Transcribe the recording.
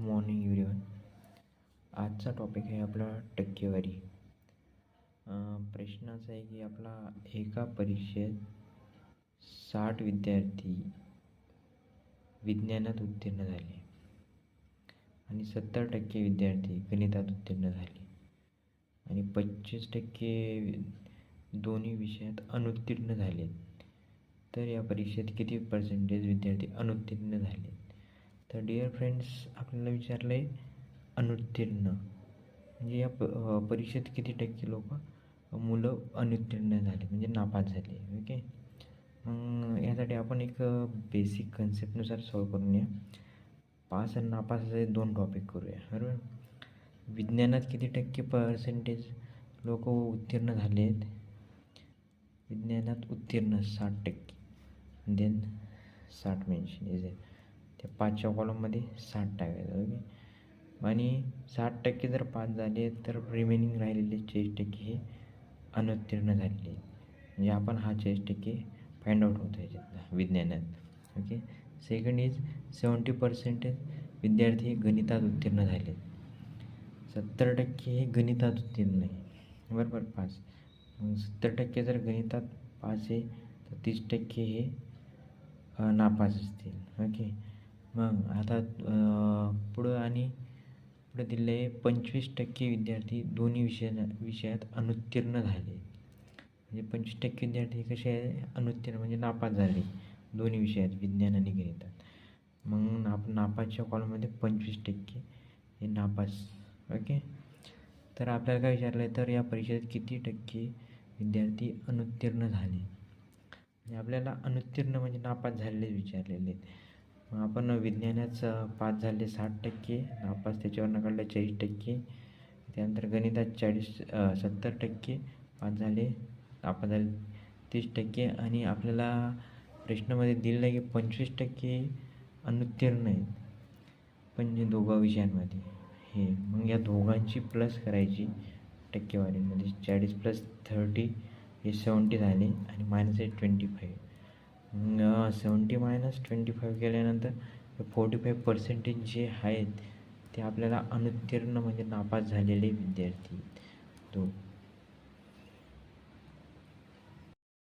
Morning everyone आजचा topic आहे आपला टक्केवारी. प्रश्न असा आहे की आपला एका परीक्षेत साठ विद्यार्थी विज्ञानात उत्तीर्ण झाले आणि सत्तर टक्के विद्यार्थी गणितात उत्तीर्ण झाले आणि पंचवीस टक्के दोन्ही विषयात अनुत्तीर्ण झाले तर या परीक्षेत किती पर्सेंटेज विद्यार्थी अनुत्तीर्ण झाले तर डिअर फ्रेंड्स आपल्याला विचारलं आहे अनुत्तीर्ण. म्हणजे या प परीक्षेत किती टक्के लोक मुलं अनुत्तीर्ण झाले? म्हणजे नापास झाले ओके? मग यासाठी आपण एक बेसिक कन्सेप्टनुसार सॉल्व करून या पास आणि नापास असे दोन टॉपिक करूया बरोबर? विज्ञानात किती टक्के पर्सेंटेज लोक उत्तीर्ण झाले आहेत? विज्ञानात उत्तीर्ण साठ टक्के. देन साठ मेन्शन इज आहे त्या पाचच्या कॉलममध्ये साठ टाकायचं ओके आणि साठ टक्के जर पास झाले तर रिमेनिंग राहिलेले चाळीस टक्के हे अनुत्तीर्ण झालेले म्हणजे आपण हा चाळीस टक्के फाइंड आउट होतो याच्यातला विज्ञानात okay second is seventy percentage विद्यार्थी हे गणितात उत्तीर्ण झाले सत्तर टक्के हे गणितात उत्तीर्ण आहे बरोबर पास मग सत्तर टक्के जर गणितात पास आहे तर तीस टक्के हे नापास असतील ओके मग आता पुढं आणि पुढं दिलं आहे पंचवीस टक्के विद्यार्थी दोन्ही विषया विषयात अनुत्तीर्ण झाले. म्हणजे पंचवीस टक्के विद्यार्थी कसे आहे? अनुत्तीर्ण म्हणजे नापास झाले. दोन्ही विषयात विज्ञान आणि गणितात मग नाप नापासच्या कॉलमध्ये पंचवीस टक्के हे नापास. ओके? तर आपल्याला काय विचारलं आहे तर या परीक्षेत किती टक्के विद्यार्थी अनुत्तीर्ण झाले? म्हणजे आपल्याला अनुत्तीर्ण म्हणजे नापास झालेले विचारलेले आहेत. मग आपण विज्ञानाचं पास झाले साठ टक्के नापास त्याच्यावरनं काढलं चाळीस टक्के त्यानंतर गणितात चाळीस सत्तर टक्के पास झाले नापास झाले तीस टक्के आणि आपल्याला प्रश्नामध्ये दिलेलं आहे की पंचवीस टक्के अनुत्तीर्ण आहेत. पण जे दोघा विषयांमध्ये हे मग या दोघांची प्लस करायची टक्केवारीमध्ये चाळीस प्लस थर्टी हे सेवन्टी झाले आणि मायनस आहे twenty five seventy minus twenty five केल्यानंतर फोर्टी फाईव्ह पर्सेंटेज जे आहेत ते आपल्याला अनुत्तीर्ण म्हणजे नापास झालेले विद्यार्थी.